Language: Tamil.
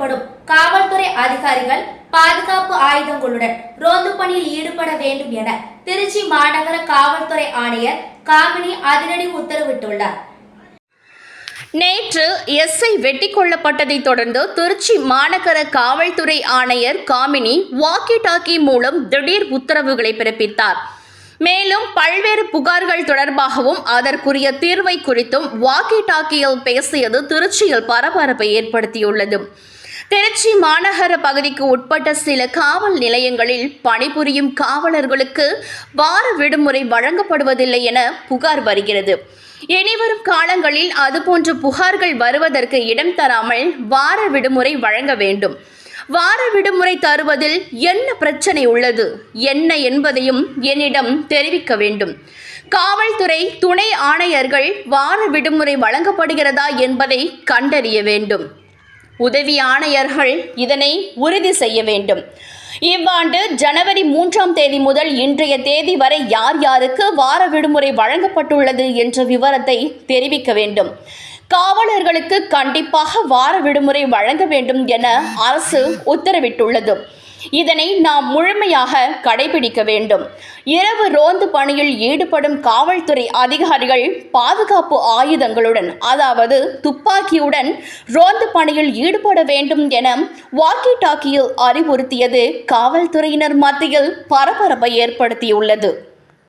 ஈடுபடும் காவல்துறை அதிகாரிகள் பாதுகாப்பு ஆயுதங்களுடன் ரோந்து பணியில் ஈடுபட வேண்டும் என திருச்சி மாநகர காவல்துறை ஆணையர் காமினி அதிரடி உத்தரவிட்டுள்ளார். நேற்று எஸ்ஐ வெட்டி கொல்லப்பட்டதை தொடர்ந்து திருச்சி மாநகர காவல்துறை ஆணையர் காமினி வாக்கி டாக்கி மூலம் திடீர் உத்தரவுகளை பிறப்பித்தார். மேலும் பல்வேறு புகார்கள் தொடர்பாகவும் அதற்குரிய தீர்வை குறித்தும் வாக்கி டாக்கியில் பேசியது திருச்சியில் பரபரப்பை ஏற்படுத்தியுள்ளது. திருச்சி மாநகர பகுதிக்கு உட்பட்ட சில காவல் நிலையங்களில் பணிபுரியும் காவலர்களுக்கு வார விடுமுறை வழங்கப்படுவதில்லை என புகார் வருகிறது. இனிவரும் காலங்களில் அதுபோன்ற புகார்கள் வருவதற்கு இடம் தராமல் வார விடுமுறை வழங்க வேண்டும். வார விடுமுறை தருவதில் என்ன பிரச்சனை உள்ளது? என்ன என்பதையும் என்னிடம் தெரிவிக்க வேண்டும். காவல்துறை துணை ஆணையர்கள் வார விடுமுறை வழங்கப்படுகிறதா என்பதை கண்டறிய வேண்டும். உதவி ஆணையர்கள் இதனை உறுதி செய்ய வேண்டும். இவ்வாண்டு ஜனவரி மூன்றாம் தேதி முதல் இன்றைய தேதி வரை யார் யாருக்கு வார விடுமுறை வழங்கப்பட்டுள்ளது என்ற விவரத்தை தெரிவிக்க வேண்டும். காவலர்களுக்கு கண்டிப்பாக வார விடுமுறை வழங்க வேண்டும் என அரசு உத்தரவிட்டுள்ளது. இதனை நாம் முழுமையாக கடைபிடிக்க வேண்டும். இரவு ரோந்து பணியில் ஈடுபடும் காவல்துறை அதிகாரிகள் பாதுகாப்பு ஆயுதங்களுடன் அதாவது துப்பாக்கியுடன் ரோந்து பணியில் ஈடுபட வேண்டும் என வாக்கி டாக்கியில் அறிவுறுத்தியது காவல்துறையினர் மத்தியில் பரபரப்பை ஏற்படுத்தியுள்ளது.